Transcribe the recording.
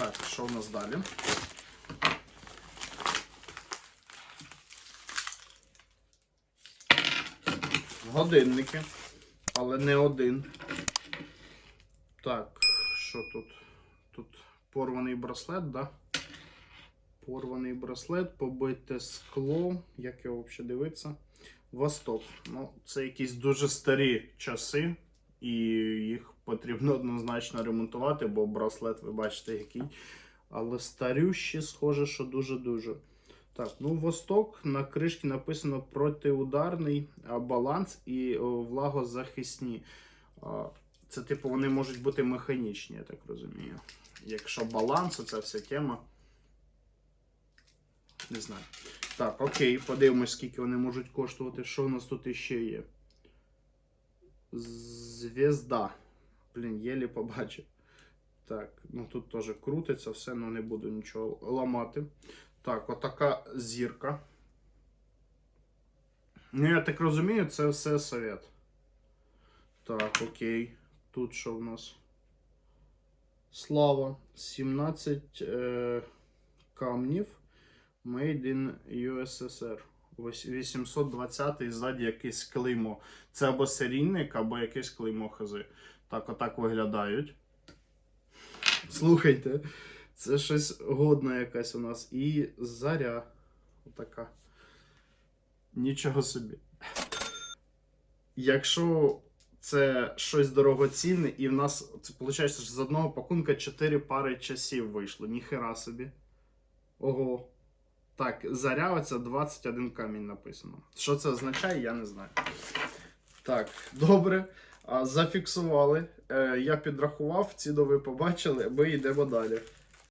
Так, що в нас далі? Годинники, але не один. Так, що тут? Тут порваний браслет, да? Порваний браслет, побите скло. Як його взагалі дивитися? Восток. Ну, це якісь дуже старі часи, і їх потрібно однозначно ремонтувати, бо браслет, ви бачите, який. Але старющі, схоже, що дуже-дуже. Так, ну Восток на кришці написано протиударний баланс і влагозахисні. Це, типу, вони можуть бути механічні, я так розумію. Якщо баланс, оця вся тема. Не знаю. Так, окей, подивимось, скільки вони можуть коштувати. Що у нас тут іще є? Звезда. Блін, єлі побачив. Так, ну тут теж крутиться все, але не буду нічого ламати. Так, отака зірка. Ну, я так розумію, це все совет. Так, окей. Тут що в нас? Слава. 17 е, камнів. Made in USSR. Ось 820 ззаді якесь клеймо. Це або серійник, або якесь клеймо хази. Так, отак виглядають. Слухайте, це щось годна якась у нас. І заря. Отака. Нічого собі. Якщо це щось дорогоцінне, і в нас це виходить, що з одного пакунка 4 пари часів вийшло. Ніхера собі. Ого. Так, зарявиться 21 камінь написано. Що це означає, я не знаю. Так, добре. Зафіксували. Е, Я підрахував, ці дови побачили, ми йдемо далі.